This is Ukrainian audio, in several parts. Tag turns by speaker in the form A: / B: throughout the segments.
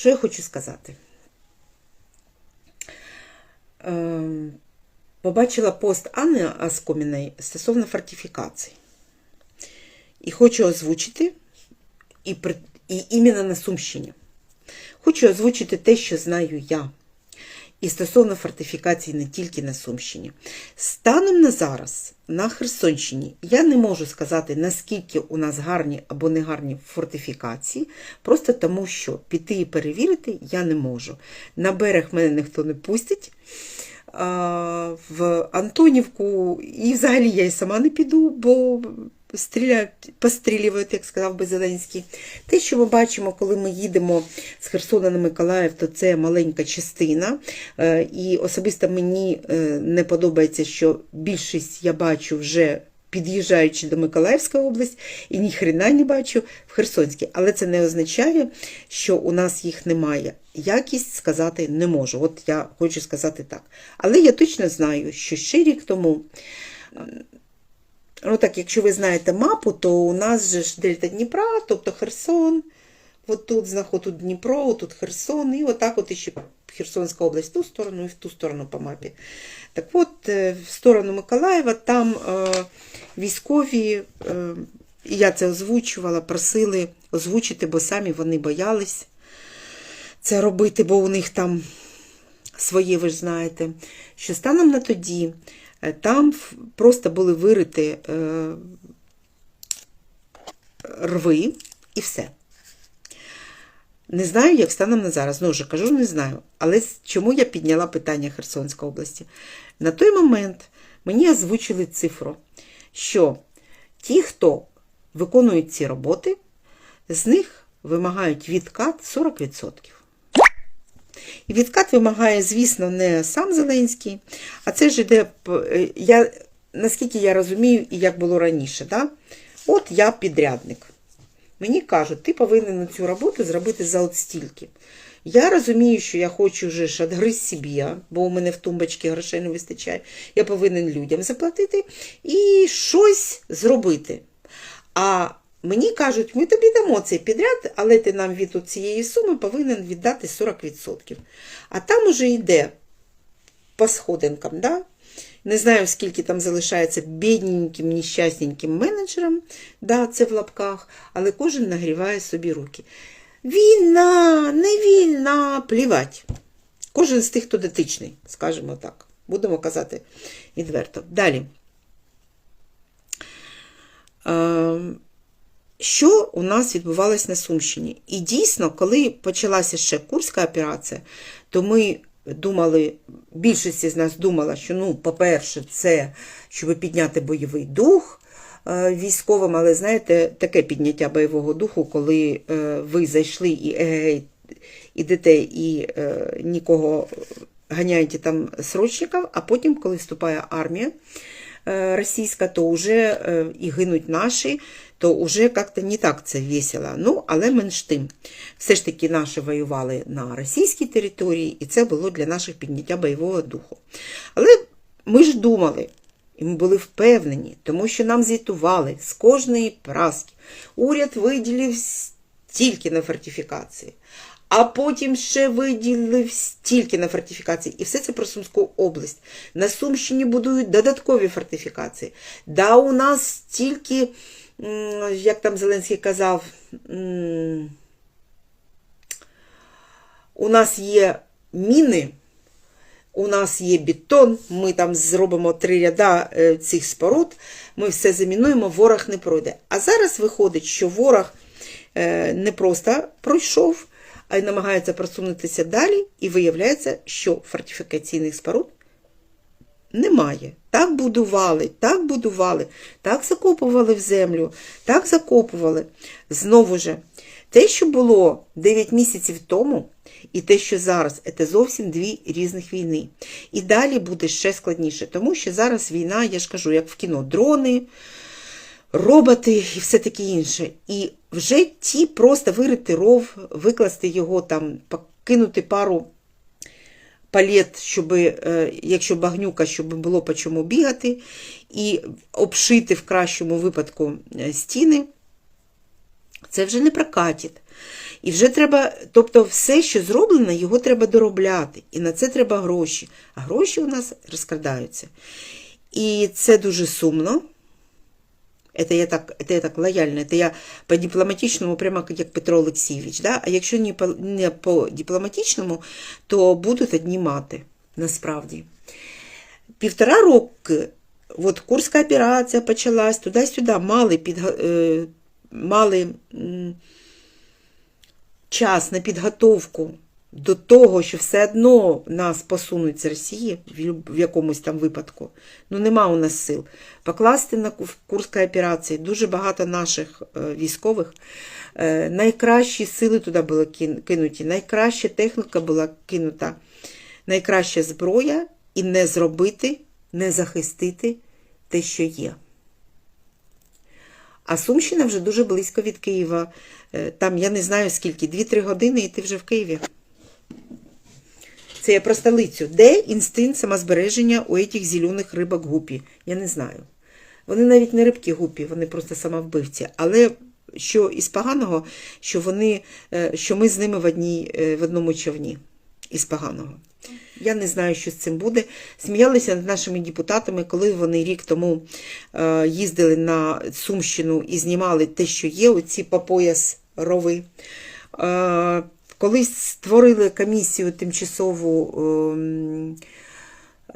A: Що я хочу сказати? Ем, Побачила пост Анни Аскоміної стосовно фортифікацій. І хочу озвучити, і, і іменно на Сумщині. Хочу озвучити те, що знаю я. І стосовно фортифікацій не тільки на Сумщині. Станом на зараз на Херсонщині я не можу сказати, наскільки у нас гарні або не гарні фортифікації, просто тому що піти і перевірити я не можу. На берег мене ніхто не пустить. В Антонівку, і взагалі я і сама не піду, бо стріляють, пострілюють, як сказав би Зеленський. Те, що ми бачимо, коли ми їдемо з Херсона на Миколаїв, то це маленька частина. Е, І особисто мені е, не подобається, що більшість я бачу вже. Під'їжджаючи до Миколаївської області, і ні хрена не бачу в Херсонській. Але це не означає, що у нас їх немає. Якість сказати не можу. От я хочу сказати так. Але я точно знаю, що ще рік тому, ну так, якщо ви знаєте мапу, то у нас же ж дельта Дніпра, тобто Херсон. От тут знаходить Дніпро, тут Херсон, і отак от ще Херсонська область в ту сторону і в ту сторону по мапі. Так от, е, в сторону Миколаєва там е, військові, е, я це озвучувала, просили озвучити, бо самі вони боялись це робити, бо у них там своє, ви ж знаєте, що станом на тоді там просто були вириті е, рви і все. Не знаю, як станом на зараз. Ну, вже кажу, не знаю. Але чому я підняла питання Херсонської області? На той момент мені озвучили цифру, що ті, хто виконують ці роботи, з них вимагають відкат 40%. І відкат вимагає, звісно, не сам Зеленський, а це ж іде, е, я, наскільки я розумію, і як було раніше. Да? От я підрядник. Мені кажуть, ти повинен цю роботу зробити за от стільки. Я розумію, що я хочу вже відгриз собі, бо у мене в тумбочці грошей не вистачає. Я повинен людям заплатити і щось зробити. А мені кажуть, ми тобі дамо цей підряд, але ти нам від цієї суми повинен віддати 40%. А там уже йде по сходинкам, да? Не знаю, скільки там залишається бідненьким, нещасненьким менеджерам, да, це в лапках, але кожен нагріває собі руки. Війна, не війна, плівать. Кожен з тих, хто дотичний, скажімо так. Будемо казати відверто. Далі. Е, що у нас відбувалось на Сумщині? І дійсно, коли почалася ще Курська операція, то ми думали, більшість з нас думала, що, ну, по-перше, це щоб підняти бойовий дух е, військовим, але знаєте, таке підняття бойового духу, коли е, ви зайшли і егей, ідете і е, нікого ганяєте там срочників, а потім, коли вступає армія е, російська, то вже е, і гинуть наші, то вже як-то не так це весело. Ну, але менш тим. Все ж таки наші воювали на російській території, і це було для наших підняття бойового духу. Але ми ж думали, і ми були впевнені, тому що нам звітували з кожної праски. Уряд виділив стільки на фортифікації, а потім ще виділив стільки на фортифікації. І все це про Сумську область. На Сумщині будують додаткові фортифікації. Да, у нас стільки, як там Зеленський казав, у нас є міни. У нас є бетон, ми там зробимо три ряда е, цих споруд, ми все замінуємо, ворог не пройде. А зараз виходить, що ворог е, не просто пройшов, намагається просунутися далі, і виявляється, що фортифікаційних споруд немає. Так будували, так будували, так закопували в землю, так закопували. Знову ж, те, що було 9 місяців тому, і те, що зараз, це зовсім дві різних війни. І далі буде ще складніше, тому що зараз війна, я ж кажу, як в кіно, дрони, роботи і все таке інше. І вже ті просто вирити ров, викласти його там, покинути пару палет, щоб, е, якщо багнюка, щоб було по чому бігати, і обшити в кращому випадку е, стіни, це вже не прокатить. І вже треба, тобто, все, що зроблено, його треба доробляти. І на це треба гроші. А гроші у нас розкрадаються. І це дуже сумно. Это я так, это я так лояльно, это я по дипломатичному, прямо як Петро Олексійович. Да? А якщо не по, не по дипломатичному, то будуть одні мати, насправді. Півтора роки, от Курська операція почалась, туди-сюди, мали, підга... е, мали м, час на підготовку до того, що все одно нас посунуть з Росії в якомусь там випадку. Ну, нема у нас сил. Покласти на Курській операції дуже багато наших е, військових. Е, найкращі сили туди були кинуті, найкраща техніка була кинута, найкраща зброя і не зробити, не захистити те, що є. А Сумщина вже дуже близько від Києва. Е, Там я не знаю скільки, 2-3 години і ти вже в Києві. Це я про столицю. Де інстинкт самозбереження у этих зелених рибок гупі? Я не знаю. Вони навіть не рибки гупі, вони просто самовбивці. Але що із поганого, що вони, е, що ми з ними в, одній, е, в одному човні. Із поганого. Я не знаю, що з цим буде. Сміялися над нашими депутатами, коли вони рік тому е, їздили на Сумщину і знімали те, що є, оці по пояс рови. Е, коли створили комісію тимчасову ем,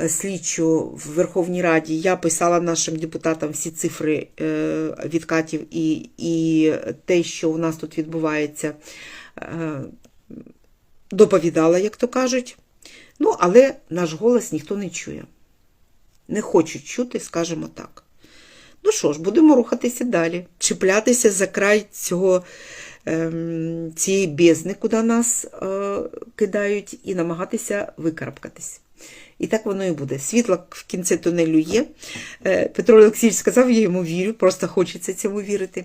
A: слідчу в Верховній Раді, я писала нашим депутатам всі цифри е, відкатів і, і те, що у нас тут відбувається, е, доповідала, як то кажуть. Ну, але наш голос ніхто не чує. Не хочуть чути, скажімо так. Ну що ж, будемо рухатися далі, чіплятися за край цього, цієї бездни, куди нас е, кидають, і намагатися викарабкатись. І так воно і буде. Світло в кінці тунелю є. Е, Петро Олексійович сказав, я йому вірю, просто хочеться цьому вірити.